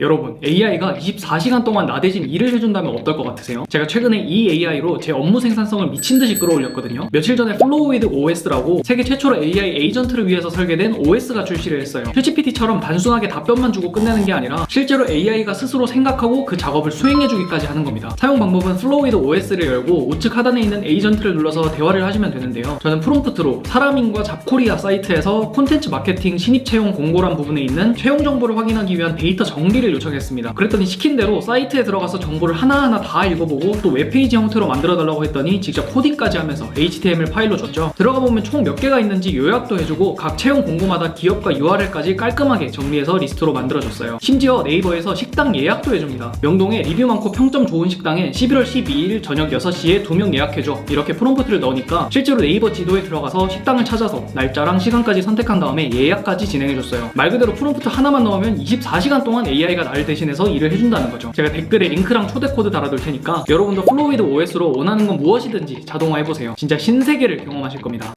여러분, AI가 24시간 동안 나 대신 일을 해준다면 어떨 것 같으세요? 제가 최근에 이 AI로 제 업무 생산성을 미친 듯이 끌어올렸거든요. 며칠 전에 플로우위드 OS라고 세계 최초로 AI 에이전트를 위해서 설계된 OS가 출시를 했어요. 챗GPT처럼 단순하게 답변만 주고 끝내는 게 아니라 실제로 AI가 스스로 생각하고 그 작업을 수행해주기까지 하는 겁니다. 사용 방법은 플로우위드 OS를 열고 우측 하단에 있는 에이전트를 눌러서 대화를 하시면 되는데요. 저는 프롬프트로 사람인과 잡코리아 사이트에서 콘텐츠 마케팅 신입 채용 공고란 부분에 있는 채용 정보를 확인하기 위한 데이터 정리를 요청했습니다. 그랬더니 시킨 대로 사이트에 들어가서 정보를 하나하나 다 읽어보고 또 웹페이지 형태로 만들어 달라고 했더니 직접 코딩까지 하면서 HTML 파일로 줬죠. 들어가 보면 총 몇 개가 있는지 요약도 해주고 각 채용 공고마다 기업과 URL까지 깔끔하게 정리해서 리스트로 만들어줬어요. 심지어 네이버에서 식당 예약도 해줍니다. 명동에 리뷰 많고 평점 좋은 식당에 11월 12일 저녁 6시에 두 명 예약해줘. 이렇게 프롬프트를 넣으니까 실제로 네이버 지도에 들어가서 식당을 찾아서 날짜랑 시간까지 선택한 다음에 예약까지 진행해줬어요. 말 그대로 프롬프트 하나만 넣으면 24시간 동안 AI가 나를 대신해서 일을 해준다는 거죠. 제가 댓글에 링크랑 초대 코드 달아둘 테니까 여러분도 플로우위드 OS로 원하는 건 무엇이든지 자동화해보세요. 진짜 신세계를 경험하실 겁니다.